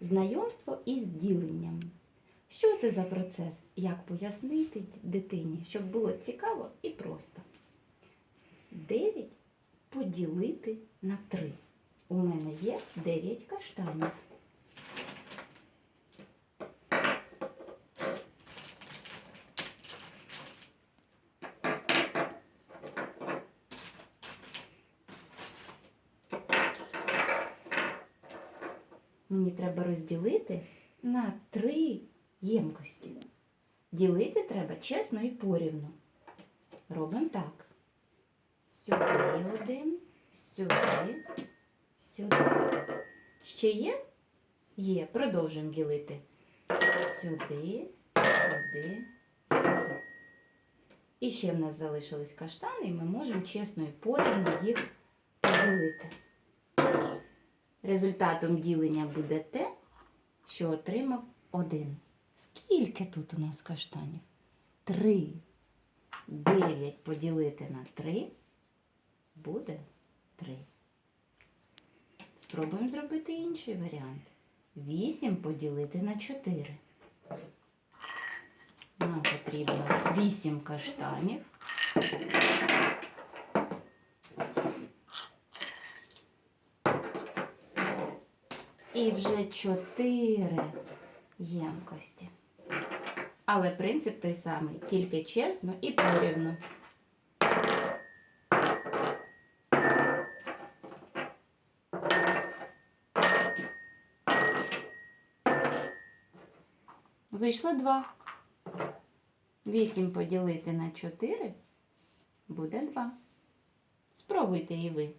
знайомство із діленням. Що це за процес? Як пояснити дитині, щоб було цікаво і просто? 9 поділити на 3. У мене є 9 каштанів. Мені треба розділити на три ємкості. Ділити треба чесно і порівну. Робимо так. Сюди один, сюди, сюди. Ще є? Є. Продовжуємо ділити. Сюди, сюди, сюди. І ще в нас залишились каштани, і ми можемо чесно і порівну їх поділити. Результатом ділення буде те, що отримав один. Скільки тут у нас каштанів? Три. Дев'ять поділити на три буде три. Спробуємо зробити інший варіант. Вісім поділити на чотири. Нам потрібно вісім каштанів. І вже чотири ємкості. Але принцип той самий, тільки чесно і порівну. Вийшло два. Вісім поділити на чотири буде два. Спробуйте і ви.